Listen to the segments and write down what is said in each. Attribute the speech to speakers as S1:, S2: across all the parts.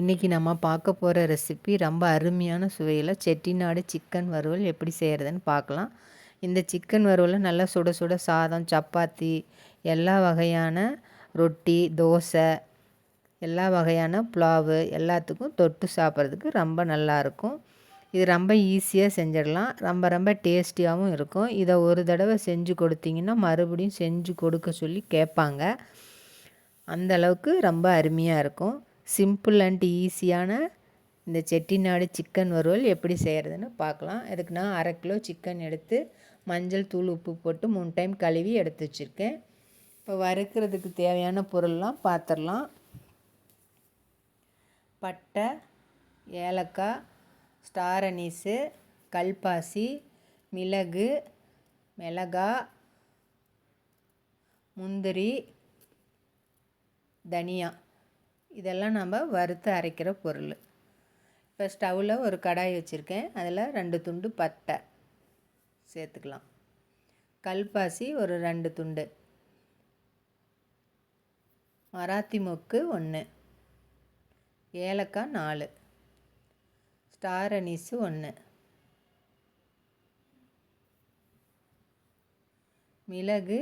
S1: இன்றைக்கி நம்ம பார்க்க போகிற ரெசிபி ரொம்ப அருமையான சுவையில் செட்டிநாடு சிக்கன் வறுவல் எப்படி செய்கிறதுன்னு பார்க்கலாம். இந்த சிக்கன் வறுவலை நல்லா சுட சுட சாதம் சப்பாத்தி எல்லா வகையான ரொட்டி தோசை எல்லா வகையான புலாவு எல்லாத்துக்கும் தொட்டு சாப்பிட்றதுக்கு ரொம்ப நல்லாயிருக்கும் இது ரொம்ப ஈஸியாக செஞ்சிடலாம். ரொம்ப ரொம்ப டேஸ்டியாகவும் இருக்கும். இதை ஒரு தடவை செஞ்சு கொடுத்தீங்கன்னா மறுபடியும் செஞ்சு கொடுக்க சொல்லி கேட்பாங்க. அந்த அளவுக்கு ரொம்ப அருமையாக இருக்கும். சிம்பிள் அண்ட் ஈஸியான இந்த செட்டிநாடு சிக்கன் வறுவல் எப்படி செய்கிறதுன்னு பார்க்கலாம். அதுக்கு நான் அரை கிலோ சிக்கன் எடுத்து மஞ்சள் தூள் உப்பு போட்டு மூணு டைம் கழுவி எடுத்து வச்சுருக்கேன். இப்போ வறுக்கிறதுக்கு தேவையான பொருள்லாம் பார்த்துடலாம் பட்டை ஏலக்காய் ஸ்டார் அனீஸு கல்பாசி மிளகு மிளகா முந்திரி தனியா. இதெல்லாம் நம்ம வறுத்து அரைக்கிற பொருள். இப்போ ஸ்டவ்வில் ஒரு கடாய் வச்சுருக்கேன். அதில் ரெண்டு துண்டு பட்டை சேர்த்துக்கலாம். கல்பாசி ஒரு ரெண்டு துண்டு. மராத்தி மொக்கு ஒன்று ஏலக்காய் நாலு. ஸ்டார் அனீஸு ஒன்று மிளகு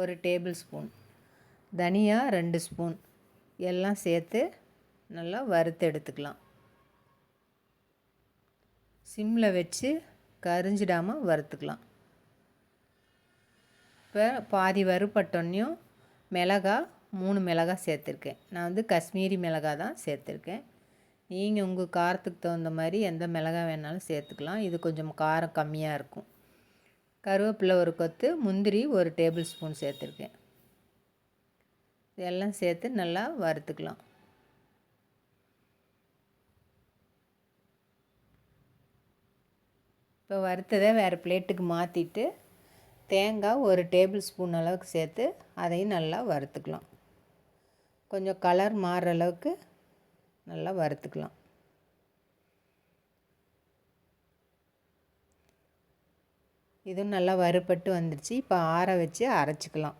S1: ஒரு டேபிள் ஸ்பூன். தனியா ரெண்டு ஸ்பூன். எல்லாம் சேர்த்து நல்லா வறுத்து எடுத்துக்கலாம். சிம்மில் வச்சு கரிஞ்சிடாமல் வறுத்துக்கலாம். இப்போ பாதி வறுப்பட்டோன்னையும் மிளகா மூணு மிளகா சேர்த்துருக்கேன். நான் வந்து காஷ்மீரி மிளகா தான் சேர்த்துருக்கேன். நீங்கள் உங்கள் காரத்துக்கு தகுந்த மாதிரி எந்த மிளகா வேணாலும் சேர்த்துக்கலாம். இது கொஞ்சம் காரம் கம்மியாக இருக்கும். கருவேப்பிலை ஒரு கொத்து முந்திரி ஒரு டேபிள் ஸ்பூன் சேர்த்துருக்கேன். இதெல்லாம் சேர்த்து நல்லா வறுத்துக்கலாம். இப்போ வறுத்ததை வேறு பிளேட்டுக்கு மாற்றிட்டு தேங்காய் ஒரு டேபிள் ஸ்பூன் அளவுக்கு சேர்த்து அதையும் நல்லா வறுத்துக்கலாம். கொஞ்சம் கலர் மாறுற அளவுக்கு நல்லா வறுத்துக்கலாம். இதுவும் நல்லா வறுபட்டு வந்துடுச்சு இப்போ ஆற வச்சு அரைச்சிக்கலாம்.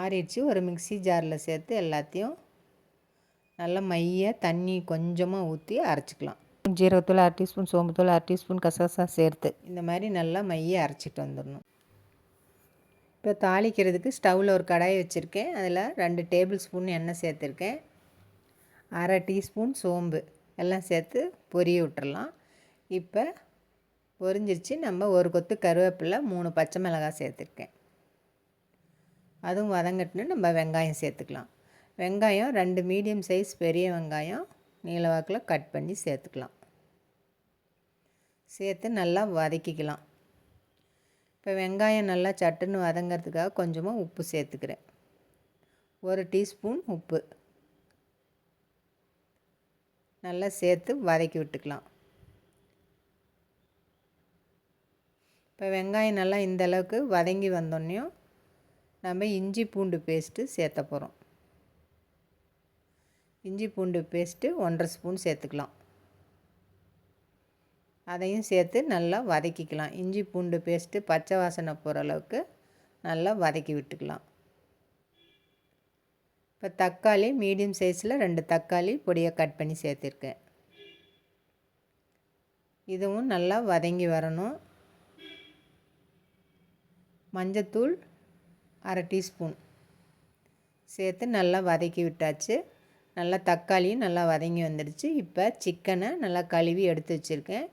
S1: ஆறிடுச்சு. ஒரு மிக்சி ஜாரில் சேர்த்து எல்லாத்தையும் நல்லா மைய தண்ணி கொஞ்சமாக ஊற்றி அரைச்சிக்கலாம். ஜீரகத்தூள் அரை டீஸ்பூன் சோம்புத்தூள் அரை டீஸ்பூன் கசகசா சேர்த்து. இந்த மாதிரி நல்லா மைய அரைச்சிட்டு வந்துடணும். இப்போ தாளிக்கிறதுக்கு ஸ்டவ்வில் ஒரு கடாயை வச்சுருக்கேன். அதில் ரெண்டு டேபிள் ஸ்பூன் எண்ணெய் சேர்த்துருக்கேன். அரை டீஸ்பூன் சோம்பு எல்லாம் சேர்த்து பொரிய விட்டுறலாம். இப்போ பொரிஞ்சிருச்சு. நம்ம ஒரு கொத்து கருவேப்பிலை மூணு பச்சை மிளகாய் சேர்த்துருக்கேன். அதுவும் வதங்கட்டுன்னு நம்ம வெங்காயம் சேர்த்துக்கலாம். வெங்காயம் ரெண்டு மீடியம் சைஸ் பெரிய வெங்காயம் நீளவாக்கில் கட் பண்ணி சேர்த்துக்கலாம். சேர்த்து நல்லா வதக்கிக்கலாம். இப்போ வெங்காயம் நல்லா சட்டுன்னு வதங்கிறதுக்காக கொஞ்சமாக உப்பு சேர்த்துக்கிறேன். ஒரு டீஸ்பூன் உப்பு. நல்லா சேர்த்து வதக்கி விட்டுக்கலாம். இப்போ வெங்காயம் நல்லா இந்தளவுக்கு வதங்கி வந்தோடனையும் நம்ம இஞ்சி பூண்டு பேஸ்ட்டு சேர்த்த போகிறோம். இஞ்சி பூண்டு பேஸ்ட்டு ஒன்றரை ஸ்பூன் சேர்த்துக்கலாம். அதையும் சேர்த்து நல்லா வதக்கிக்கலாம். இஞ்சி பூண்டு பேஸ்ட்டு பச்சை வாசனை போகிற அளவுக்கு நல்லா வதக்கி விட்டுக்கலாம். இப்போ தக்காளி மீடியம் சைஸில் ரெண்டு தக்காளி பொடியை கட் பண்ணி சேர்த்துருக்கேன். இதுவும் நல்லா வதங்கி வரணும். மஞ்சத்தூள் அரை டீஸ்பூன் சேர்த்து நல்லா வதக்கி விட்டாச்சு. நல்லா தக்காளியும் நல்லா வதங்கி வந்துடுச்சு. இப்போ சிக்கனை நல்லா கழுவி எடுத்து வச்சுருக்கேன்.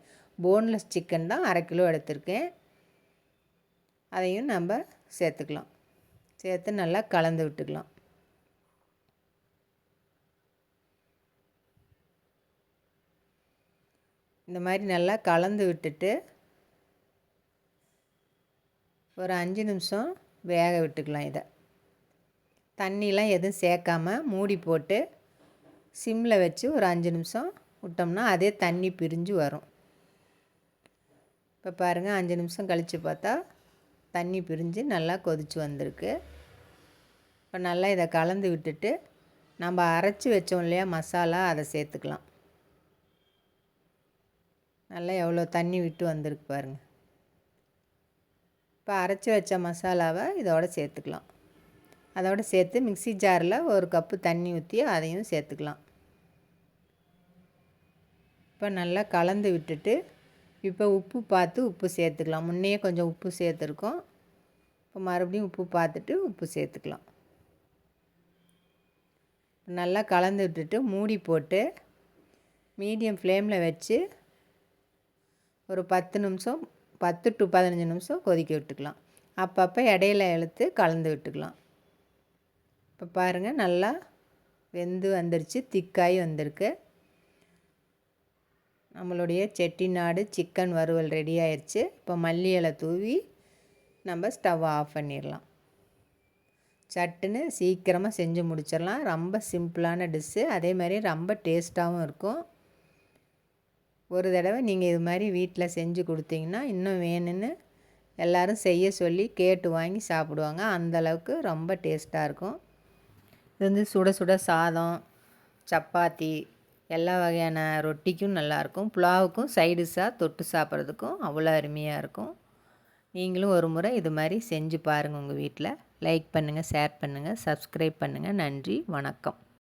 S1: போன்லெஸ் சிக்கன் தான் அரை கிலோ எடுத்திருக்கேன். அதையும் நம்ம சேர்த்துக்கலாம். சேர்த்து நல்லா கலந்து விட்டுக்கலாம். இந்த மாதிரி நல்லா கலந்து விட்டுட்டு ஒரு அஞ்சு நிமிஷம் வேக விட்டுக்கலாம் இதை. தண்ணிலாம் எதுவும் சேர்க்காம மூடி போட்டு சிம்மில் வச்சு ஒரு அஞ்சு நிமிஷம் விட்டோம்னா அதே தண்ணி பிரிஞ்சு வரும். இப்போ பாருங்கள் அஞ்சு நிமிஷம் கழித்து பார்த்தா தண்ணி பிரிஞ்சு நல்லா கொதித்து வந்திருக்கு. இப்போ நல்லா இதை கலந்து விட்டுட்டு நம்ம அரைச்சி வச்சோம் இல்லையா மசாலா அதை சேர்த்துக்கலாம். நல்லா எவ்வளோ தண்ணி விட்டு வந்திருக்கு பாருங்கள் இப்போ அரைச்சி வச்ச மசாலாவை இதோட சேர்த்துக்கலாம். அதோடு சேர்த்து மிக்சி ஜாரில் ஒரு கப்பு தண்ணி ஊற்றி அதையும் சேர்த்துக்கலாம். இப்போ நல்லா கலந்து விட்டுட்டு இப்போ உப்பு பார்த்து உப்பு சேர்த்துக்கலாம். முன்னையே கொஞ்சம் உப்பு சேர்த்துருக்கோம். இப்போ மறுபடியும் உப்பு பார்த்துட்டு உப்பு சேர்த்துக்கலாம். நல்லா கலந்து விட்டுட்டு மூடி போட்டு மீடியம் ஃப்ளேமில் வச்சு ஒரு பத்து நிமிஷம் பத்து டு பதினஞ்சு நிமிஷம் கொதிக்க விட்டுக்கலாம். அப்பப்போ இடையில இழுத்து கலந்து விட்டுக்கலாம். இப்போ பாருங்கள் நல்லா வெந்து வந்துருச்சு திக்காய் வந்திருக்கு. நம்மளுடைய செட்டிநாடு சிக்கன் வறுவல் ரெடி ஆயிடுச்சு இப்போ மல்லி இலை தூவி நம்ம ஸ்டவ் ஆஃப் பண்ணிடலாம். சட்டுன்னு சீக்கிரமாக செஞ்சு முடிச்சிடலாம். ரொம்ப சிம்பிளான டிஷ்ஷு அதே மாதிரி ரொம்ப டேஸ்ட்டாகவும் இருக்கும். ஒரு தடவை நீங்கள் இது மாதிரி வீட்டில் செஞ்சு கொடுத்தீங்கன்னா இன்னும் வேணும்னு எல்லோரும் செய்ய சொல்லி கேட்டு வாங்கி சாப்பிடுவாங்க. அந்தளவுக்கு ரொம்ப டேஸ்ட்டாக இருக்கும். இது வந்து சுட சுட சாதம் சப்பாத்தி எல்லா வகையான ரொட்டிக்கும் நல்லாயிருக்கும் புலாவுக்கும் சைடிஷாக தொட்டு சாப்பிட்றதுக்கும் அவ்வளோ அருமையாக இருக்கும். நீங்களும் ஒரு முறை இது மாதிரி செஞ்சு பாருங்கள் உங்கள் வீட்டில் லைக் பண்ணுங்கள் ஷேர் பண்ணுங்கள் சப்ஸ்கிரைப் பண்ணுங்கள் நன்றி வணக்கம்.